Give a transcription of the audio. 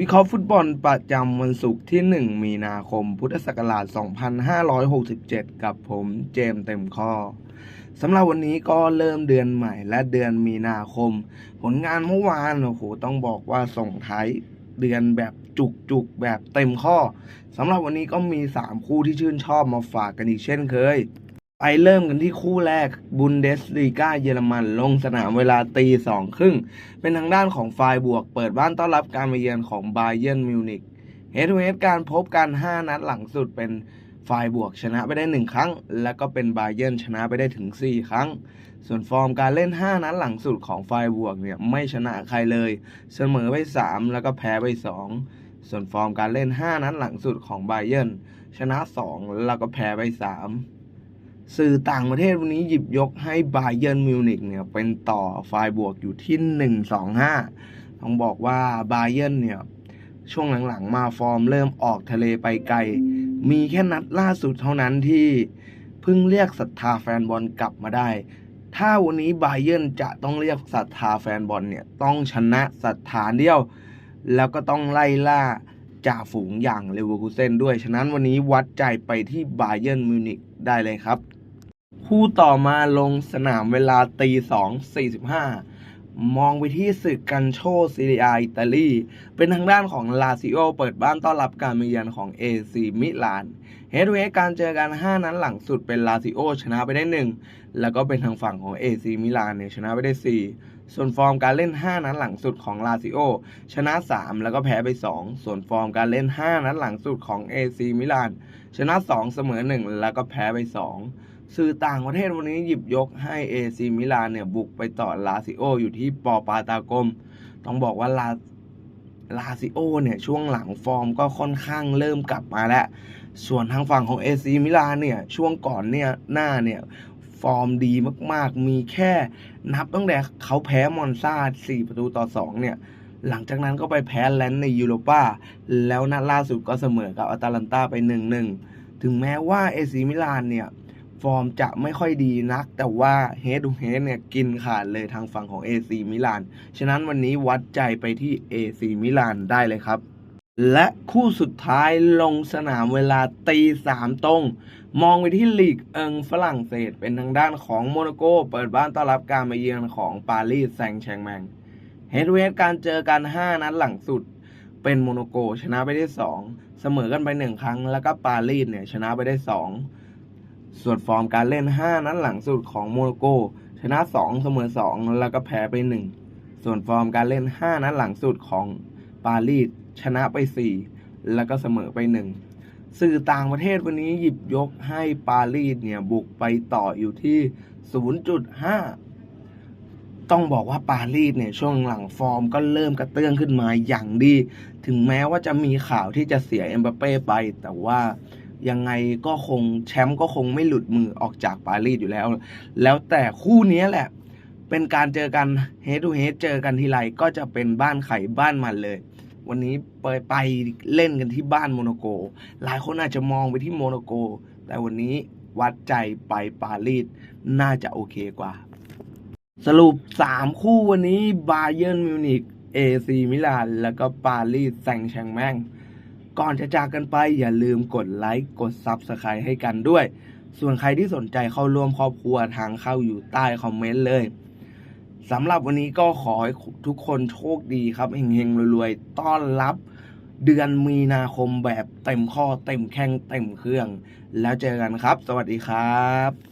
วิเคราะห์ฟุตบอลประจำวันศุกร์ที่ 1 มีนาคม พุทธศักราช 2567 กับผมเจมส์เต็มข้อสำหรับวันนี้ก็เริ่มเดือนใหม่และเดือนมีนาคม ผลงานเมื่อวานโอ้โหต้องบอกว่าส่งท้ายเดือนแบบจุกๆแบบเต็มข้อสำหรับวันนี้ก็มี 3 คู่ที่ชื่นชอบมาฝากกันอีกเช่นเคย ไปเริ่มกันที่คู่แรกบุนเดสลีกาเยอรมัน ลงสนามเวลาตีสองครึ่ง เป็นทางด้านของไฟบวก เปิดบ้านต้อนรับการมาเยือนของบาเย r n m มิวนิกเฮด o ูเฮดการพบกัน 5 นัดหลังสุดเป็นไฟบวกชนะไปได้ 1 ครั้ง แล้วก็เป็นบาเย r n ชนะไปได้ถึง 4 ครั้ง ส่วนฟอร์มการเล่น 5 นัดหลังสุดของไฟบวกเนี่ยไม่ชนะใครเลย เสมอไป 3 แล้วก็แพ้ไป 2 ส่วนฟอร์มการเล่น 5 นัดหลังสุดของบาเย r n ชนะ 2 แล้วก็แพ้ไป 3 สื่อต่างประเทศวันนี้หยิบยกให้บาเย r n m มิวนิกเนี่ยเป็นต่อไฟบวกอยู่ที่ 1-2-5 ต้องบอกว่าบาเย r n เนี่ย ช่วงหลังๆ มาฟอร์มเริ่มออกทะเลไปไกล มีแค่นัดล่าสุดเท่านั้นที่เพิ่งเรียกศรัทธาแฟนบอลกลับมาได้ ถ้าวันนี้บาเย r n จะต้องเรียกศรัทธาแฟนบอลเนี่ย ต้องชนะศรัทธาเดียว แล้วก็ต้องไล่ล่า จ่าฝูงอย่างเลเวอร์คูเซนด้วย ฉะนั้นวันนี้วัดใจไปที่บาเยิร์นมิวนิกได้เลยครับ คู่ต่อมาลงสนามเวลาตีสองสี่สิบห้า มองไปที่ศึกกันโชซีเรียอิตาลี เป็นทางด้านของลาซิโอเปิดบ้านต้อนรับการมาเยือนของเอซีมิลานเฮดเวการเจอกัน 5 นั้นหลังสุดเป็นลาซิโอชนะไปได้ 1 แล้วก็เป็นทางฝั่งของเอซีมิลานเนี่ยชนะไปได้ 4 ส่วนฟอร์มการเล่น 5 นั้นหลังสุดของลาซิโอชนะ 3 แล้วก็แพ้ไป 2 ส่วนฟอร์มการเล่น 5 นั้นหลังสุดของเอซีมิลานชนะ 2 เสมอ 1 แล้วก็แพ้ไป 2 สื่อต่างประเทศวันนี้หยิบยกให้เอซีมิลานเนี่ย บุกไปต่อลาซิโอ อยู่ที่ปอปาตากม ต้องบอกว่าลาลาซิโอเนี่ย ช่วงหลังฟอร์มก็ค่อนข้างเริ่มกลับมาแล้ว ส่วนทางฝั่งของเอซีมิลานเนี่ย ช่วงก่อนเนี่ยหน้าเนี่ยฟอร์มดีมากๆ มีแค่นับตั้งแต่เขาแพ้มอนซา4ประตูต่อ2เนี่ย หลังจากนั้นก็ไปแพ้แลนด์ในยูโรปาแล้วนัดล่าสุดก็เสมอกับอตาลันตาไป1-1ถึงแม้ว่าเอซีมิลานเนี่ย ฟอร์มจะไม่ค่อยดีนัก แต่ว่าเฮดูเฮดเนี่ยกินขาดเลยทางฝั่งของ AC มิลาน ฉะนั้นวันนี้วัดใจไปที่ AC มิลานได้เลยครับ และคู่สุดท้ายลงสนามเวลาตีสามตรง มองไปที่ลีกเอิงฝรั่งเศสเป็นทางด้านของโมนาโก เปิดบ้านต้อนรับการมาเยือนของปารีสแซงต์แชงแมงเฮดเวสการเจอกัน 5 นัดหลังสุดเป็นโมนโกชนะไปได้ 2 เสมอกันไป 1 ครั้ง แล้วก็ปารีสเนี่ยชนะไปได้ 2 ส่วนฟอร์มการเล่น 5 นัดหลังสุดของโมนาโก ชนะ 2 เสมอ 2 แล้วก็แพ้ไป 1 ส่วนฟอร์มการเล่น 5 นัดหลังสุดของปารีสชนะไป 4 แล้วก็เสมอไป 1 สื่อต่างประเทศวันนี้หยิบยกให้ปารีสเนี่ยบุกไปต่ออยู่ที่ 0.5 ต้องบอกว่าปารีสเนี่ยช่วงหลังฟอร์มก็เริ่มกระเตื้องขึ้นมาอย่างดี ถึงแม้ว่าจะมีข่าวที่จะเสียเอ็มบัปเป้ไปแต่ว่า ยังไงก็คงแชมป์ก็คงไม่หลุดมือออกจากปารีสอยู่แล้ว แล้วแต่คู่นี้แหละ เป็นการเจอกันเฮดูเฮดเจอกันทีไรก็จะเป็นบ้านไข่บ้านมันเลย วันนี้ไปไปเล่นกันที่บ้านโมนโก หลายคนอาจจะมองไปที่โมนโก แต่วันนี้วัดใจไปปารีสน่าจะโอเคกว่า สรุป 3 คู่วันนี้บาเย r n m มิวนิกเอซีมิลานแล้วก็ปารีสแซงต์แชงแมง ก่อนจะจากกันไปอย่าลืมกดไลค์กด Subscribe ให้กันด้วย ส่วนใครที่สนใจเข้าร่วมครอบครัวทางเข้าอยู่ใต้คอมเมนต์เลยสำหรับวันนี้ก็ขอให้ทุกคนโชคดีครับเฮงๆรวยๆ ต้อนรับเดือนมีนาคมแบบเต็มข้อเต็มแข้งเต็มเครื่อง แล้วเจอกันครับ สวัสดีครับ